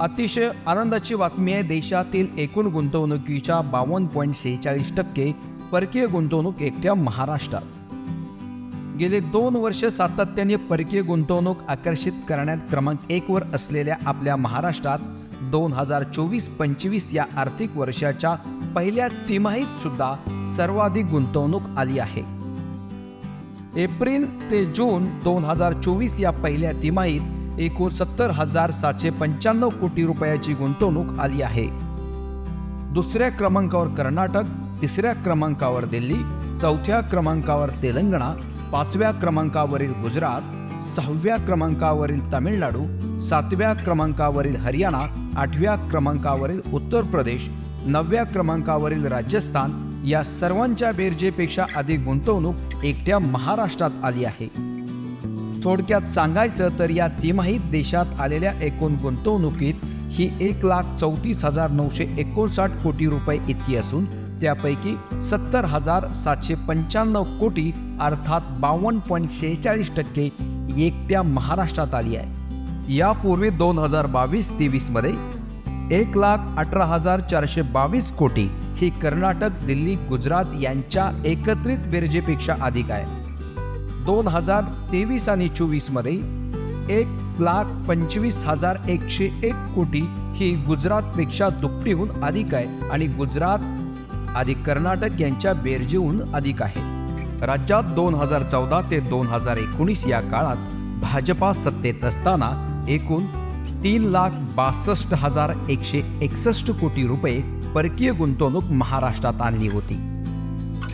अतिशय आनंदाची बातमी आहे देशातील एकूण गुंतवणुकीच्या बावन्न पॉईंट सेहेचाळीस टक्के परकीय गुंतवणूक एकट्या महाराष्ट्रात. गेले दोन वर्ष सातत्याने परकीय गुंतवणूक आकर्षित करण्यात क्रमांक एकवर असलेल्या आपल्या महाराष्ट्रात दोन हजार चोवीस पंचवीस या आर्थिक वर्षाच्या पहिल्या तिमाहीत सुद्धा सर्वाधिक गुंतवणूक आली आहे. एप्रिल ते जून दोन हजार चोवीस या पहिल्या तिमाहीत एकोणसत्तर हजार सातशे पंच्याण्णव कोटी रुपयाची गुंतवणूक आली आहे. दुसऱ्या क्रमांकावर कर्नाटक तिसऱ्या क्रमांकावर दिल्ली चौथ्या क्रमांकावर तेलंगणा पाचव्या क्रमांकावरील गुजरात सहाव्या क्रमांकावरील तामिळनाडू सातव्या क्रमांकावरील हरियाणा आठव्या क्रमांकावरील उत्तर प्रदेश नवव्या क्रमांकावरील राजस्थान या सर्वांच्या बेरजेपेक्षा अधिक गुंतवणूक एकट्या महाराष्ट्रात आली आहे. थोडक्यात सांगायचं तर या तिमाहीत देशात आलेल्या एकूण गुंतवणुकीत ही एक लाख चौतीस हजार नऊशे एकोणसाठ कोटी रुपये इतकी असून त्यापैकी सत्तर हजार सातशे पंच्याण्णव कोटी अर्थात बावन्न पॉईंट शेहेचाळीस टक्के एकट्या महाराष्ट्रात आली आहे. यापूर्वी दोन हजार बावीस तेवीसमध्ये एक लाख अठरा हजार चारशे बावीस कोटी ही कर्नाटक दिल्ली गुजरात यांच्या एकत्रित बेरजेपेक्षा अधिक आहे. दोन हजार तेवीस आणि चोवीसमध्ये एक लाख पंचवीस हजार एकशे एक कोटी ही गुजरातपेक्षा दुपटीहून अधिक आहे आणि गुजरात अधिक कर्नाटक यांच्या बेरजेहून अधिक आहे. राज्यात दोन हजार चौदा ते दोन हजार एकोणीस या काळात भाजपा सत्तेत असताना एकूण तीन लाख बासष्ट हजार एकशे एकसष्ट कोटी रुपये परकीय गुंतवणूक महाराष्ट्रात आणली होती.